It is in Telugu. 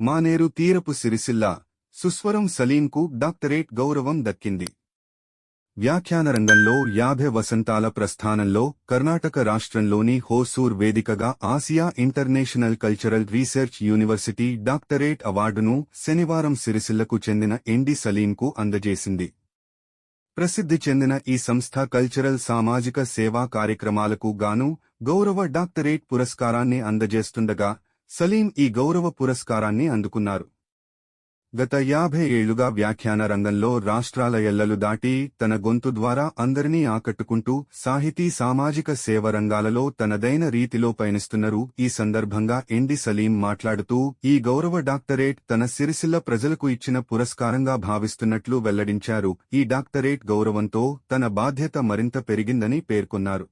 మానేరు తీరపు సిరిసిల్ల సుస్వరం సలీంకు డాక్టరేట్ గౌరవం దక్కింది. వ్యాఖ్యాన రంగంలో యాభై వసంతాల ప్రస్థానంలో కర్ణాటక రాష్ట్రంలోని హోసూర్ వేదికగా Asia international cultural research university doctorate అవార్డును శనివారం సిరిసిల్లకు చెందిన ఎండి సలీంకు అందజేసింది. ప్రసిద్ధి చెందిన ఈ సంస్థ కల్చరల్ సామాజిక సేవా కార్యక్రమాలకు గాను గౌరవ డాక్టరేట్ పురస్కారాన్ని అందజేస్తుండగా సలీం ఈ గౌరవ పురస్కారాన్ని అందుకున్నారు. గత యాభై ఏళ్ళుగా వ్యాఖ్యాన రంగంలో రాష్ట్రాల ఎల్లలు దాటి తన గొంతు ద్వారా అందరినీ ఆకట్టుకుంటూ సాహితీ సామాజిక సేవ రంగాలలో తనదైన రీతిలో పయనిస్తున్నారు. ఈ సందర్భంగా ఎండి సలీం మాట్లాడుతూ ఈ గౌరవ డాక్టరేట్ తన సిరిసిల్ల ప్రజలకు ఇచ్చిన పురస్కారంగా భావిస్తున్నట్లు వెల్లడించారు. ఈ డాక్టరేట్ గౌరవంతో తన బాధ్యత మరింత పెరిగిందని పేర్కొన్నారు.